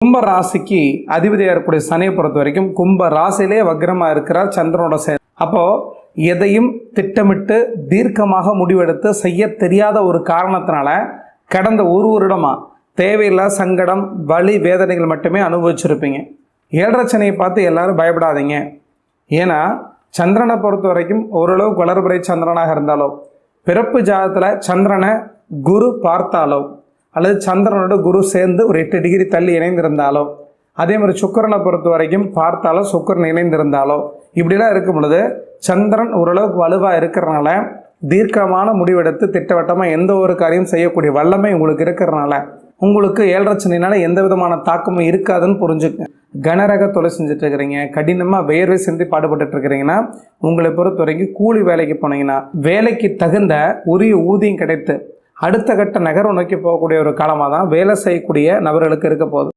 கும்ப ராசிக்கு அதிபதியாக இருக்கக்கூடிய சனியை பொறுத்த வரைக்கும் கும்ப ராசியிலே வக்ரமாக இருக்கிறார் சந்திரனோட சே அப்போ எதையும் திட்டமிட்டு தீர்க்கமாக முடிவெடுத்து செய்ய தெரியாத ஒரு காரணத்தினால கடந்த ஒரு வருடமா தேவையில்லா சங்கடம் வலி வேதனைகள் மட்டுமே அனுபவிச்சிருப்பீங்க. ஏழரை சனியை பார்த்து எல்லாரும் பயப்படாதீங்க. ஏன்னா சந்திரனை பொறுத்த வரைக்கும் ஓரளவு வளர்பிறை சந்திரனாக இருந்தாலோ பிறப்பு ஜாதத்தில் சந்திரனை குரு பார்த்தாலோ அல்லது சந்திரனோட குரு சேர்ந்து ஒரு எட்டு டிகிரி தள்ளி இணைந்திருந்தாலோ அதே மாதிரி சுக்கரனை பொறுத்த வரைக்கும் பார்த்தாலோ சுக்கரன் இணைந்திருந்தாலோ இப்படிலாம் இருக்கும் பொழுது சந்திரன் ஓரளவுக்கு வலுவாக இருக்கிறனால தீர்க்கமான முடிவெடுத்து திட்டவட்டமாக எந்த ஒரு காரியம் செய்யக்கூடிய வல்லமை உங்களுக்கு இருக்கிறனால உங்களுக்கு ஏழரை சனினால எந்த விதமான தாக்கமும் இருக்காதுன்னு புரிஞ்சுக்க கனரக தொலை செஞ்சுட்டு இருக்கிறீங்க கடினமாக வேர்வை சிந்தி பாடுபட்டு இருக்கிறீங்கன்னா உங்களை பொறுத்த வரைக்கும் கூலி வேலைக்கு போனீங்கன்னா வேலைக்கு தகுந்த உரிய ஊதியம் கிடைத்து அடுத்த கட்ட நகர்வு நோக்கி போகக்கூடிய ஒரு காலமாக தான் வேலை செய்யக்கூடிய நபர்களுக்கு இருக்க போகுது.